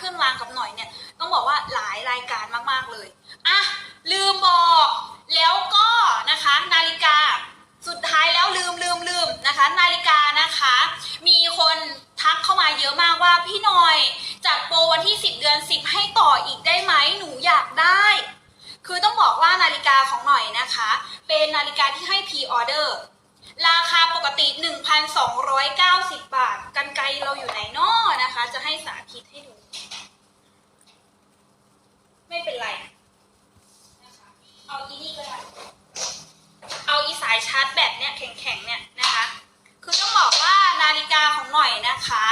เครื่องรางกับหน่อยเนี่ย ต้องบอกว่าหลายรายการมากๆเลยอะลืมบอกแล้วก็นะคะนาฬิกาสุดท้ายแล้วลืมลืมลืมนะคะ นาฬิกานะคะ มีคนทักเข้ามาเยอะมากว่าพี่หน่อยจัดโปรวันที่ 10 เดือน 10 ให้ต่ออีกได้ไหมหนูอยากได้ คือต้องบอกว่านาฬิกาของหน่อยนะคะ เป็นนาฬิกาที่ให้พรีออเดอร์ราคาปกติ 1,290 บาท กันไกลเราอยู่ไหนนอนะคะ จะให้สาธิตให้ดู ไม่เป็นไรนะคะเอาอีนี่ก็ได้ เอาอีสายชาร์จแบตเนี่ยแข็งๆเนี่ยนะคะ คือต้องบอกว่านาฬิกาของหน่อยนะคะ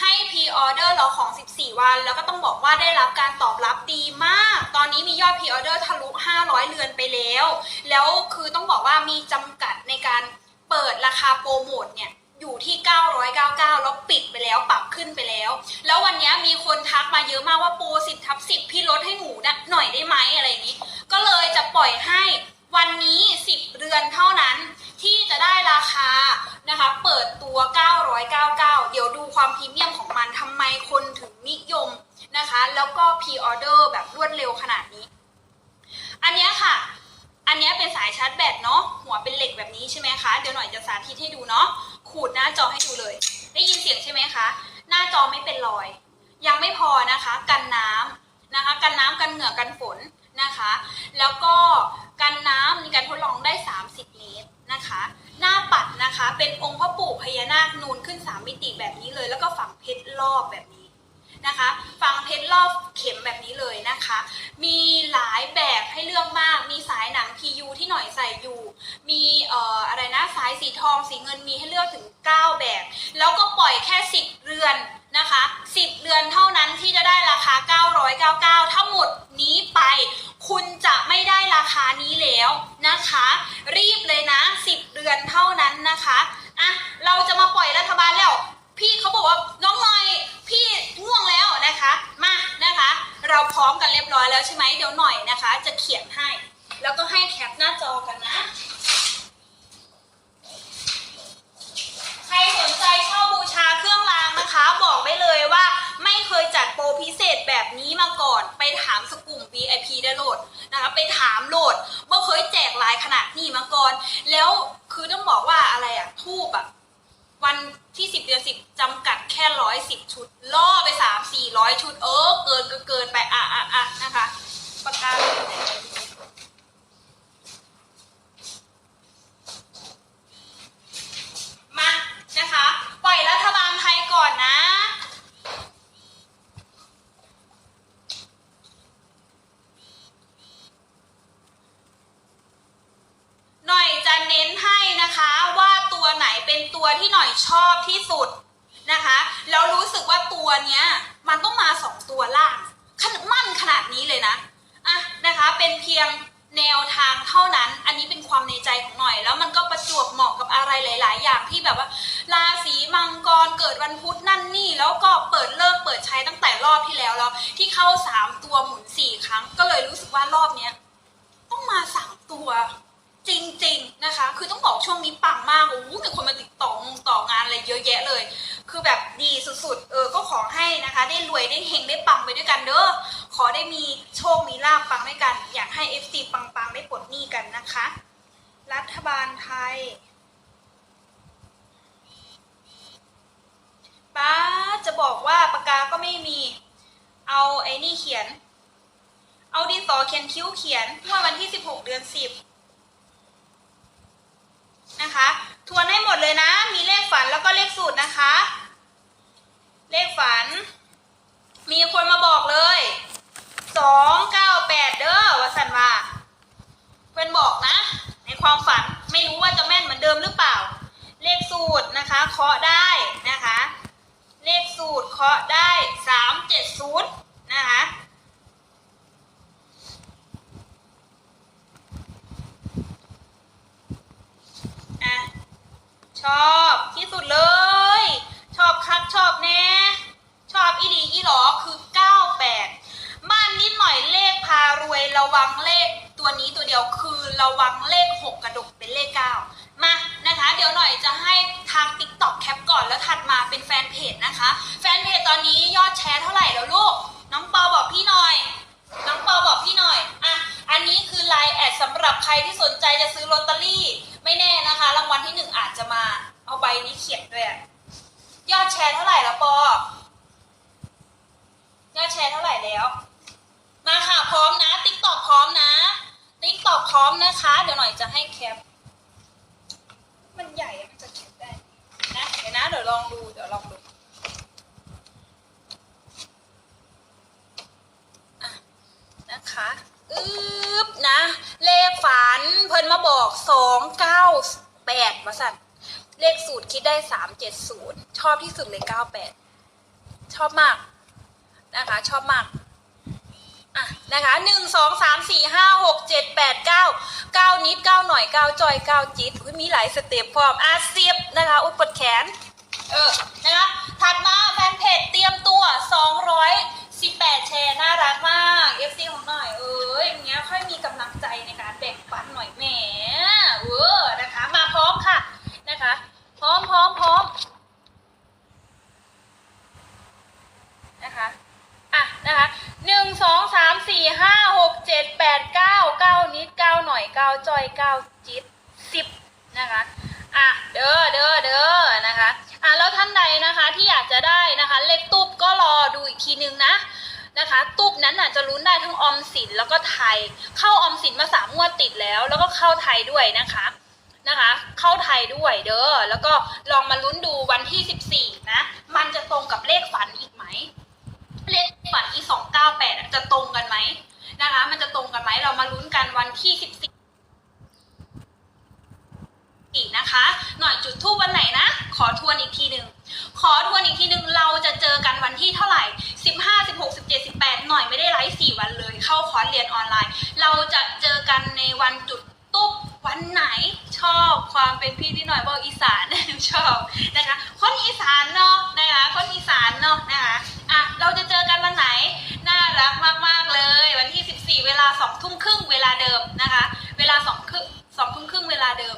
ให้พรีออเดอร์เราของ 14 วัน แล้วก็ต้องบอกว่าได้รับการตอบรับดีมาก ตอนนี้มียอดพรีออเดอร์ทะลุ 500 เรือนไปแล้ว แล้วคือต้องบอกว่ามีจำกัดในการเปิดราคาโปรโมทเนี่ย อยู่ที่ 999 แล้วปิดไปแล้วปรับขึ้นไปแล้ว แล้ววันนี้มีคนทักมาเยอะมากว่าโปร10ทับ10 พี่ลดให้หนูนะหน่อยได้ไหมอะไรอย่างนี้ ก็เลยจะปล่อยให้วันนี้ 10เรือนเท่านั้นที่จะได้ราคานะคะ เปิดตัว 999 เดี๋ยวดูความพรีเมียมของมันทำไมคนถึงนิยมนะคะ แล้วก็พรีออเดอร์แบบรวดเร็วขนาดนี้ อันนี้ค่ะ อันนี้เป็นสายชาร์จแบตเนาะหัวเป็นเหล็กแบบนี้ใช่ไหมคะเดี๋ยวหน่อยจะสาธิตให้ดูเนาะขูดหน้าจอให้ดูเลย ได้ยินเสียงใช่ไหมคะ หน้าจอไม่เป็นรอย ยังไม่พอนะคะกันน้ำนะคะกันน้ำกันเหงื่อกันฝนนะคะ แล้วก็กันน้ำมีการทดลองได้ 30 เมตรนะคะ หน้าปัดนะคะเป็นองค์พระปู่พญานาคนูนขึ้น 3 มิติแบบนี้เลย แล้วก็ฝังเพชรรอบแบบนี้นะคะ ฝังเพชรรอบเข็ม หน่อยใส่อยู่ มีเอ่ออะไรนะสายสีทองสีเงินมีให้เลือกถึง 9 แบบ แล้วก็ปล่อยแค่ 10 เรือนนะคะ 10 เรือนเท่านั้นที่จะได้ราคา 999 ถ้าหมดนี้ไป คุณจะไม่ได้ราคานี้แล้วนะคะ รีบเลยนะ 10เดือนเท่านั้นนะคะอะเราจะมาปล่อยรัฐบาลแล้ว พี่เขาบอกว่าน้องหน่อยพี่ง่วงแล้วนะคะ มานะคะ เราพร้อมกันเรียบร้อยแล้วใช่ไหมเดี๋ยวหน่อยนะคะ จะเขียนให้ แล้วก็ให้แคปหน้าจอกันนะ ใครสนใจเช่าบูชาเครื่องรางนะคะ บอกได้เลยว่าไม่เคยจัดโปรพิเศษแบบนี้มาก่อน ไปถามสกลุ่ม VIP ได้โหลดนะคะไปถามโหลดว่าเคยแจกหลายขนาดนี้มาก่อน แล้วคือต้องบอกว่าอะไรอะทูบอะวันที่10เดือน10จำกัดแค่ร้อยสิบชุด ล่อไป3 4 0 0ชุด เออ เกินก็เกินไป อะอะอะนะคะปากกาอยู่ไหนมานะคะ ปล่อยรัฐบาลไทยก่อนนะ หน่อยจะเน้นให้นะคะว่าตัวไหนเป็นตัวที่หน่อย ชอบที่สุดนะคะแล้วรู้สึกว่าตัวเนี้ยมันต้องมาสองตัวล่างขนาดมั่นขนาดนี้เลยนะอะนะคะเป็นเพียงแนวทางเท่านั้น อันนี้เป็นความในใจของหน่อย แล้วมันก็ประจวบเหมาะกับอะไรหลาย ๆ อย่างที่แบบว่า ราศีมังกรเกิดวันพุธนั่นนี่แล้วก็เปิดเลิกเปิดใช้ตั้งแต่รอบที่แล้วแล้วที่เข้าสามตัวหมุนสี่ครั้ง ก็เลยรู้สึกว่ารอบเนี้ยต้องมาสามตัว จริง ๆนะคะ คือต้องบอกช่วงนี้ปังมากโอ้โหมีคนมาติดต่องต่องานอะไรเยอะแยะเลย คือแบบดีสุดๆ เออ ก็ขอให้นะคะ ได้รวยได้เฮงได้ปังไปด้วยกันเด้อ ขอได้มีโชค มีลาบปังด้วยกัน อยากให้ FC ปังๆ ได้ปลดหนี้กันนะคะ รัฐบาลไทยป้าจะบอกว่าปากกาก็ไม่มี เอาไอ้นี่เขียน เอาดินสอเขียนคิ้วเขียนเมื่อวันที่ 16 เดือน 10 นะคะ ทวนให้หมดเลยนะ มีเลขฝันแล้วก็เลขสูตรนะคะ เลขฝัน มีคนมาบอกเลยสองเก้าแปดเด้อวสันว่าเพื่อนบอกนะ ในความฝันไม่รู้ว่าจะแม่นเหมือนเดิมหรือเปล่า เลขสูตรนะคะเคาะได้นะคะ เลขสูตรเคาะได้สามเจ็ดศูนย์นะคะอะ ชอบที่สุดเลย ชอบคักชอบแน่ ชอบอีดีอีหลอคือ 98 บ้านนิดหน่อยเลขพารวยระวังเลขตัวนี้ตัวเดียวคือระวังเลข 6 กระดกเป็นเลข 9 มานะคะนะคะเดี๋ยวหน่อยจะให้ทาง t ิ k t o k แคปก่อนแล้วถัดมาเป็นแฟนเพจนะคะ แฟนเพจตอนนี้ยอดแชร์เท่าไหร่แล้วลูก น้องปอบอกพี่หน่อย น้องปอบอกพี่หน่อยอะอันนี้คือไลน์แอดสำหรับใครที่สนใจจะซื้อลอตเตอรี่ เขียนด้วยอะยอดแชร์เท่าไหร่แล้วปอยอดแชร์เท่าไหร่แล้ว มาค่ะพร้อมนะติ๊กตอกพร้อมนะติ๊กตอกพร้อมนะคะ เดี๋ยวหน่อยจะให้แคป มันใหญ่อะมันจะแคปได้นะเดี๋ยวนะเดี๋ยวลองดูเดี๋ยวลองดูอะนะคะอึ๊บนะ เลขฝันเพิ่นมาบอกสองเก้าแปดมาสั่น เลขสูตรคิดได้สามเจ็ดศูนย์ชอบที่สุดเลยเก้าแปดชอบมากนะคะ ชอบมากอะนะคะหนึ่งสองสามสี่ห้าหกเจ็ดแปดเก้าเก้านิดเก้าหน่อยเก้าจอยเก้าจิตมีหลายสเต็ปพร้อมอาเซียบนะคะอุปวดแขน เออนะคะถัดมาแฟนเพจเตรียมตัวสองร้อยสิบแปดแชร์น่ารักมาก FC ของหน่อยเอ้ยอย่างเงี้ยค่อยมีกำลังใจในการแบ่งปันหน่อยแหม ก้าจอยเก้าจิตบสิบนะคะอะเด้อเด้อเด้อนะคะอะแล้วท่านใดนะคะที่อยากจะได้นะคะเลขตุบก็รอดูอีกทีนึงนะนะคะตูบนั้นอะจะลุ้นได้ทั้งออมสินแล้วก็ไทย เข้าออมสินมาสามงวดติดแล้ว แล้วก็เข้าไทยด้วยนะคะนะคะ เข้าไทยด้วยเด้อแล้วก็ลองมาลุ้นดูวันที่ 14 นะ มันจะตรงกับเลขฝันอีกไหม เลขฝันอีสองเก้าแปดจะตรงกันไหมนะคะ มันจะตรงกันไหมเรามาลุ้นกันวันที่ 14ินะคะ หน่อยจุดทูบวันไหนนะ ขอทวนอีกทีหนึ่งขอทวนอีกทีหนึ่งเราจะเจอกันวันที่เท่าไหร่ 15 16 17 18 หน่อยไม่ได้ไลฟ์4วันเลย เข้าคอร์สเรียนออนไลน์ เราจะเจอกันในวันจุดตุ๊บวันไหนชอบความเป็นพี่ที่หน่อยบอกอีสานชอบนะคะคนอีสานเนาะนะคะคนอีสานเนาะนะคะอะเราจะเจอกันวันไหนน่ารักมากๆเลย วันที่ 14 เวลา2ทุ่มครึ่งเวลาเดิมนะคะ เวลา2ทุ่มครึ่งเวลาเดิม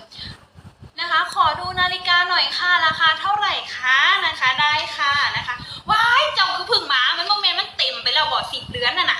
คะ ขอดูนาฬิกาหน่อยค่ะราคาเท่าไหร่คะนะคะได้ค่ะนะคะว้ายเจ้าคือพึ่งหมามันโมเมนมันเต็มไปแล้วบ่สิบเดือนน่ะนะ